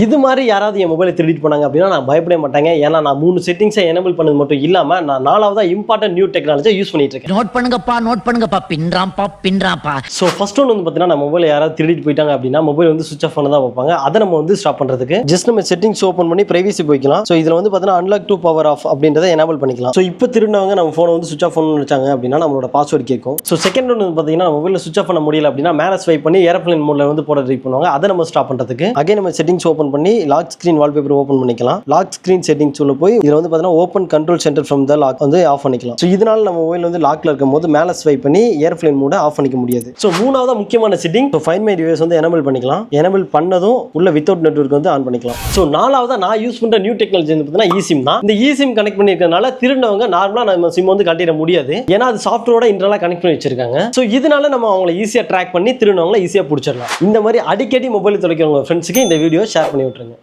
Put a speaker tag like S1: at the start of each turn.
S1: இது மாதிரி யாராவது என் மொபைலை திருடிட்டு போனாங்க அப்படின்னா நான் பயப்பட மாட்டாங்க. ஏன்னா நான் மூணு செட்டிங்ஸை எனபிள் பண்ணது மட்டும் இல்லாம நான் நாலாவதா இம்பார்ட்டன்ட் நியூ டெக்னாலஜியை யூஸ் பண்ணிட்டு இருக்கேன்.
S2: நோட் பண்ணுங்கப்பா நோட் பண்ணுங்கப்பா. பின்றாம்பா பின்றாம்பா
S1: ஸோ ஃபர்ஸ்ட் ஒன்று வந்து பார்த்தீங்கன்னா நம்ம மொபைல் யாராவது திருடிட்டு போயிட்டாங்க அப்படின்னா மொபைல் வந்து சுவிச் ஆஃப் பண்ண தான் வைப்பாங்க. அதை நம்ம வந்து ஸ்டாப் பண்ணுறதுக்கு ஜஸ்ட் நம்ம செட்டிங்ஸ் ஓப்பன் பண்ணி பிரைவசி போய்க்கலாம். ஸோ இதில் வந்து பார்த்தீங்கன்னா அன்லாக் டூ பவர் ஆஃப் அப்படின்றத எனபிள் பண்ணிக்கலாம். ஸோ இப்போ திருடினவங்க நம்ம ஃபோனை வந்து சுவிச் ஆஃப் பண்ணணும்னு வச்சாங்க அப்படின்னா நம்மளோட பாஸ்வேர்டு கேட்கும். ஸோ செகண்ட் ஒன்று வந்து பார்த்தீங்கன்னா மொபைலில் சுவிச் ஆஃப் பண்ண முடியல அப்படின்னா மேலே ஸ்வைப் பண்ணி ஏரோப்ளேன் மோட்ல வந்து போட ட்ரை பண்ணுவாங்க. அதை நம்ம ஸ்டாப் பண்ணுறதுக்கு அகைன் நம்ம செட்டிங்ஸ் ஓப்பன் பண்ணி லாக் ஸ்க்ரீன் வால்பேப்பர் ஓப்பன் பண்ணிக்கலாம். லாக் ஸ்க்ரீன் செட்டிங்ஸ் உள்ள போய் இதில் வந்து பார்த்தீங்கன்னா open control center from the lock வந்து ஆஃப் பண்ணிக்கலாம். ஸோ இதனால நம்ம மொபைல் வந்து லாக்ல இருக்கும் போது மேலே ஸ்வைப் பண்ணி ஏர்ஃப்ளைன் மூட ஆஃப் பண்ணிக்க முடியாது. ஸோ மூணாவது முக்கியமான setting so find my device வந்து எனபிள் பண்ணிக்கலாம். எனபிள் பண்ணதும் உள்ள வித்தவுட் நெட்வொர்க் வந்து ஆன் பண்ணிக்கலாம். ஸோ நாலாவதா நான் யூஸ் பண்ற நியூ டெக்னாலஜி வந்து பார்த்தீங்கன்னா இசிம் தான். இந்த இசிம் கனெக்ட் பண்ணிருக்கனால திருடினவங்க நார்மலாக நம்ம சிம் வந்து கட்டிட முடியாது. ஏன்னா அது சாஃப்ட்வேரோட இன்டரலாக கனெக்ட் பண்ணி வச்சிருக்காங்க. ஸோ இதனால நம்ம அவங்களை ஈஸியாக ட்ராக் பண்ணி திருடினவங்களை ஈஸியாக பிடிச்சிடலாம். இந்த மாதிரி அடிக்கடி மொபைல் தொலைக்கிறவங்க ஃப்ரெண்ட்ஸுக்கு இந்த வீடியோ ஷேர் பண்ணி விட்டுருங்க